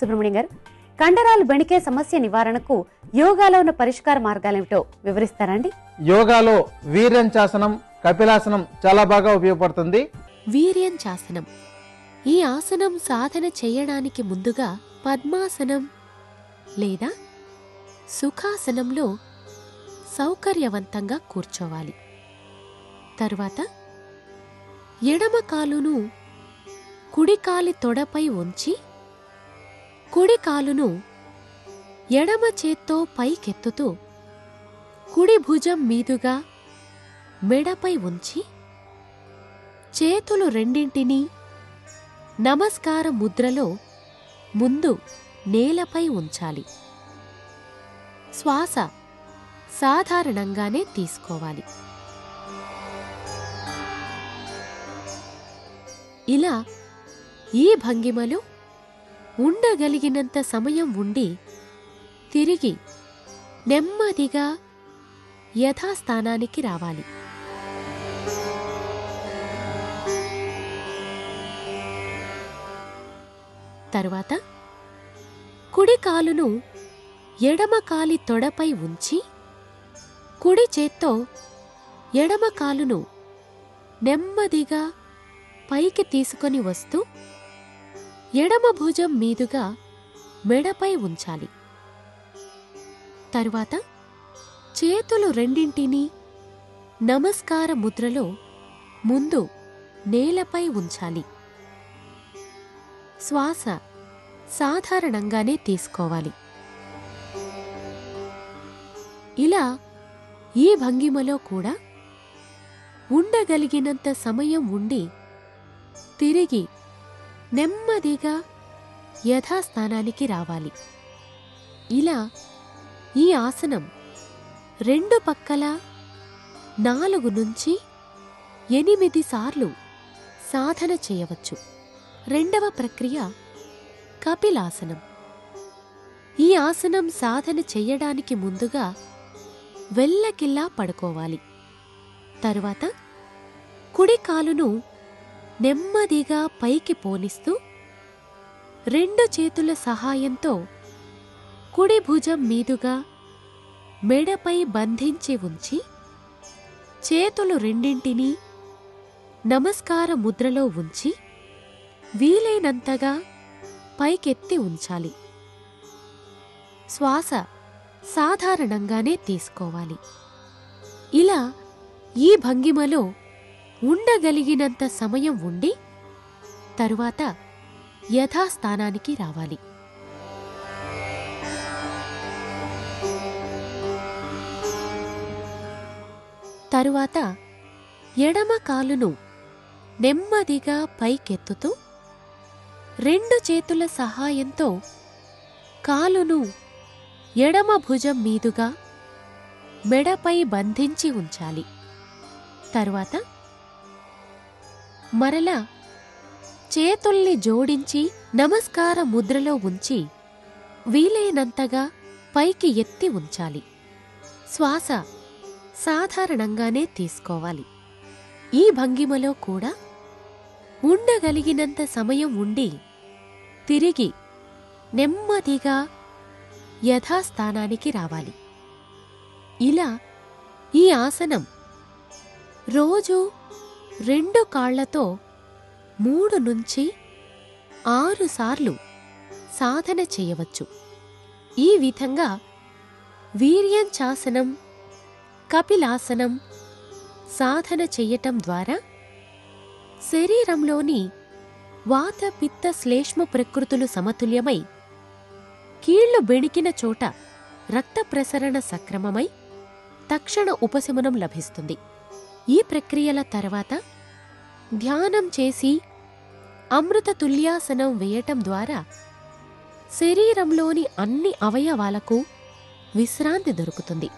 సుబ్రహ్మణ్యం గారు. కండరాలు బెణికే సమస్య నివారణకు యోగాలో ఉన్న పరిష్కార మార్గాలేమిటో వివరిస్తారండి యోగాలో వీర్యంచాసనం కపిలాసనం చాలా బాగా ఉపయోగపడుతుంది. వీర్యంచాసనం. ఈ ఆసనం సాధన చేయడానికి ముందుగా పద్మాసనం లేదా సుఖాసనంలో సౌకర్యవంతంగా కూర్చోవాలి. తరువాత ఎడమ కాలును కుడి కాలి తొడపై ఉంచి కుడి కాలును ఎడమ చేత్తో పైకెత్తుతూ కుడి భుజం మీదుగా మెడపై ఉంచి చేతులు రెండింటినీ నమస్కార ముద్రలో ముందు నేలపై ఉంచాలి. శ్వాస సాధారణంగానే తీసుకోవాలి. ఇలా ఈ భంగిమలు ఉండగలిగినంత సమయం ఉండి తిరిగి నెమ్మదిగా యథాస్థానానికి రావాలి. తరువాత కుడి కాలును ఎడమ కాలి తొడపై ఉంచి కుడి చేత్తో ఎడమ కాలును నెమ్మదిగా పైకి తీసుకొని వస్తూ ఎడమ భుజం మీదుగా మెడపై ఉంచాలి. తరువాత చేతులు రెండింటినీ నమస్కార ముద్రలో ముందు నేలపై ఉంచాలి. శ్వాస సాధారణంగానే తీసుకోవాలి. ఇలా ఈ భంగిమలో కూడా ఉండగలిగినంత సమయం ఉండి తిరిగి నెమ్మదిగా యథాస్థానానికి రావాలి. ఇలా ఈ ఆసనం రెండు పక్కల నాలుగు నుంచి ఎనిమిది సార్లు సాధన చేయవచ్చు. రెండవ ప్రక్రియ కపిలాసనం. ఈ ఆసనం సాధన చెయ్యడానికి ముందుగా వెల్లకిల్లా పడుకోవాలి. తరువాత కుడి కాలును నెమ్మదిగా పైకి పోనిస్తూ రెండు చేతుల సహాయంతో కుడి భుజం మీదుగా మెడపై బంధించి ఉంచి చేతులు రెండింటినీ నమస్కార ముద్రలో ఉంచి వీలైనంతగా పైకెత్తి ఉంచాలి. శ్వాస సాధారణంగానే తీసుకోవాలి. ఇలా ఈ భంగిమలో ఉండగలిగినంత సమయం ఉండి తరువాత యథాస్థానానికి రావాలి. తరువాత ఎడమ కాలును నెమ్మదిగా పైకెత్తుతూ రెండు చేతుల సహాయంతో కాలును ఎడమ భుజం మీదుగా మెడపై బంధించి ఉంచాలి. తరువాత మరలా చేతుల్ని జోడించి నమస్కార ముద్రలో ఉంచి వీలైనంతగా పైకి ఎత్తి ఉంచాలి. శ్వాస సాధారణంగానే తీసుకోవాలి. ఈ భంగిమలో కూడా ఉండగలిగినంత సమయం ఉండి తిరిగి నెమ్మదిగా యథాస్థానానికి రావాలి. ఇలా ఈ ఆసనం రోజూ రెండు కాళ్ళతో మూడు నుంచి ఆరుసార్లు సాధన చేయవచ్చు. ఈ విధంగా వీర్యంచాసనం కపిలాసనం సాధన చెయ్యటం ద్వారా శరీరంలోని వాత పిత్త శ్లేష్మ ప్రకృతులు సమతుల్యమై కీళ్ళు బెణికిన చోట రక్త ప్రసరణ సక్రమమై తక్షణ ఉపశమనం లభిస్తుంది. ఈ ప్రక్రియల తర్వాత ధ్యానం చేసి అమృత తుల్యాసనం వేయటం ద్వారా శరీరంలోని అన్ని అవయవాలకు విశ్రాంతి దొరుకుతుంది.